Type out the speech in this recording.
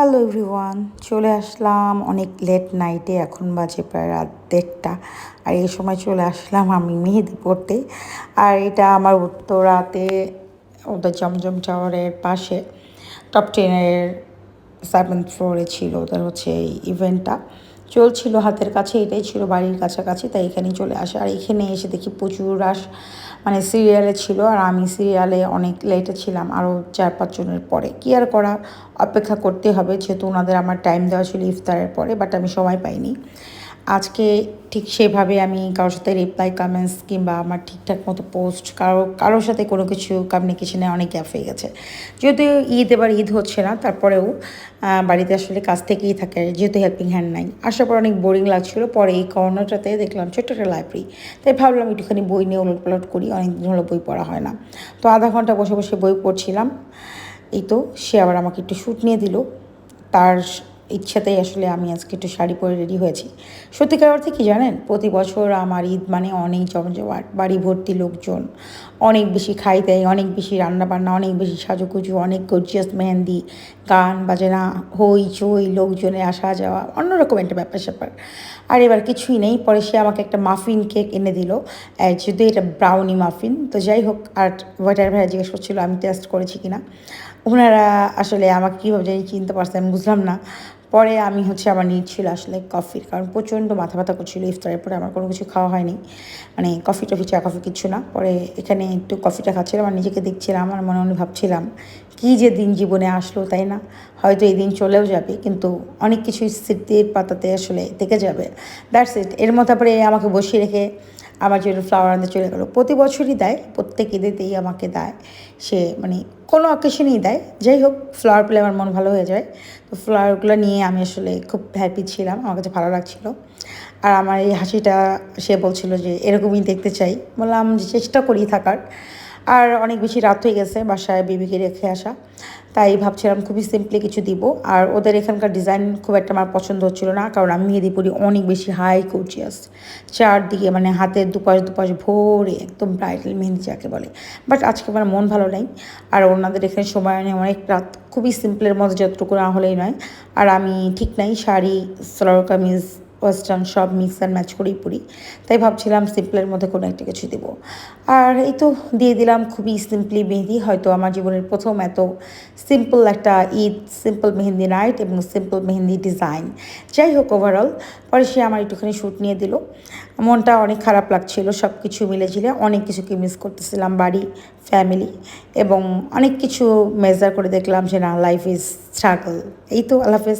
Hello everyone চলে আসলাম। অনেক late নাইটে এখন বাজে প্রায় রাত দেড়টা। আর এই সময় চলে আসলাম আমি মেহেদি পড়তে। আর এটা আমার উত্তরাতে, ওদের জমজম টাওয়ারের পাশে টপ টেনের সেভেন্থ ফ্লোরে ছিল। ওদের হচ্ছে এই ইভেন্টটা চলছিল হাতের কাছে, এটাই ছিল বাড়ির কাছাকাছি, তাই এখানেই চলে আসে। আর এখানে এসে দেখি প্রচুর রাশ মানে সিরিয়ালে ছিল, আর আমি সিরিয়ালে অনেক লেটে ছিলাম, আরও চার পাঁচজনের পরে। কী আর করা অপেক্ষা করতে হবে, যেহেতু ওনাদের আমার টাইম দেওয়া ছিল ইফতারের পরে বাট আমি সময় পাইনি। আজকে ঠিক সেভাবে আমি কারোর সাথে রিপ্লাই কমেন্টস কিংবা আমার ঠিকঠাক মতো পোস্ট কারও, কারোর সাথে কোনো কিছু কমিউনিকেশনে অনেক গ্যাপ হয়ে গেছে। যদিও ঈদ, এবার ঈদ হচ্ছে না, তারপরেও বাড়িতে আসলে কাজ থেকেই থাকে, যেহেতু হেল্পিং হ্যান্ড নাই। আসার পর অনেক বোরিং লাগছিল, পরে এই কর্নারটাতে দেখলাম ছোট্ট একটা লাইব্রেরি তাই ভাবলাম একটুখানি বই নিয়ে উলট পালট করি অনেক দিন হলো বই পড়া হয় না। তো আধা ঘণ্টা বসে বসে বই পড়ছিলাম, এই তো সে আবার আমাকে একটু শ্যুট নিয়ে দিল। তার ইচ্ছাতেই আসলে আমি আজকে একটু শাড়ি পরে রেডি হয়েছি। সত্যিকার অর্থে কি জানেন? প্রতি বছর আমার ঈদ মানে অনেক জমজমাট, বাড়ি ভর্তি লোকজন, অনেক বেশি খাই দেয়, অনেক বেশি রান্নাবান্না, অনেক বেশি সাজুগুজু, অনেক গর্জিয়াস মেহেন্দি, গান, বাজনা, হই চই লোকজনে আসা যাওয়া, অন্যরকম একটা ব্যাপার স্যাপার। আর এবার কিছুই নেই, পরে সে আমাকে একটা মাফিন কেক এনে দিল। যদি এটা ব্রাউনি মাফিন তো যাই হোক, আর ওয়েটার ভাইয়া জিজ্ঞেস করছিল, আমি টেস্ট করেছি কিনা? ওনারা আসলে আমাকে কীভাবে জানি চিনতে পারছে, আমি বুঝলাম না। পরে আমি হচ্ছে আমার নিড ছিল আসলে কফির কারণ প্রচণ্ড মাথা ব্যথা করছিল ইফতারের পরে আমার কোনো কিছু খাওয়া হয়নি। মানে কফি টফি চা কফি কিছু না। পরে এখানে একটু কফিটা খাচ্ছিলাম আর নিজেকে দেখছিলাম আমার মনে মনে ভাবছিলাম, কী যে দিন জীবনে আসলো তাই না? হয়তো এই দিন চলেও যাবে, কিন্তু অনেক কিছুই স্মৃতির পাতাতে আসলে থেকে যাবে। দ্যাটস ইট এর মতো পরে আমাকে বসিয়ে রেখে আমার জন্য ফ্লাওয়ার আনতে চলে গেলো, প্রতি বছরই দেয়, প্রত্যেক ঈদেতেই আমাকে দেয়। সে মানে কোনো অকেশনেই দেয়। যাই হোক ফ্লাওয়ার পেলে আমার মন ভালো হয়ে যায়। তো ফ্লাওয়ারগুলো নিয়ে আমি আসলে খুব হ্যাপি ছিলাম, আমার কাছে ভালো লাগছিল। আর আমার এই হাসিটা, সে বলছিল যে, এরকমই দেখতে চাই। বললাম চেষ্টা করি থাকার। আর অনেক বেশি রাত হয়ে গেছে, বাসায় বেবিকে রেখে আসা। তাই ভাবছিলাম খুবই সিম্পলি কিছু দিব। আর ওদের এখানকার ডিজাইন খুব একটা আমার পছন্দ হচ্ছিল না, কারণ আমি মেহেদিপুরি অনেক বেশি হাই কোচিয়াস চারদিকে মানে হাতের দুপাশ দুপাশ ভোরে একদম ব্রাইডাল মেহেন্দি যাকে বলে। বাট আজকে আমার মন ভালো নাই, আর ওনাদের এখানে সময় নেই অনেক রাত। খুবই সিম্পলের মধ্যে যতটুকু না হলেই নয়। আর আমি ঠিক নাই, শাড়ি সালোয়ার কামিজ ওয়েস্টার্ন সব মিক্স অ্যান্ড ম্যাচ করেই পড়ি। তাই ভাবছিলাম সিম্পলের মধ্যে কোনো একটা কিছু দেবো। আর এই তো দিয়ে দিলাম খুবই সিম্পলি মেহেদি। হয়তো আমার জীবনের প্রথম এত সিম্পল একটা ঈদ সিম্পল মেহেন্দি নাইট এবং সিম্পল মেহেন্দি ডিজাইন যাই হোক ওভারঅল পরে সে আমার একটুখানি শ্যুট নিয়ে দিল। মনটা অনেক খারাপ লাগছিল সব কিছু মিলেঝিলে অনেক কিছুকে মিস করতেছিলাম বাড়ি ফ্যামিলি এবং অনেক কিছু মেজার করে দেখলাম যে না লাইফ ইজ স্ট্রাগল এই তো, আল্লাহ হাফেজ।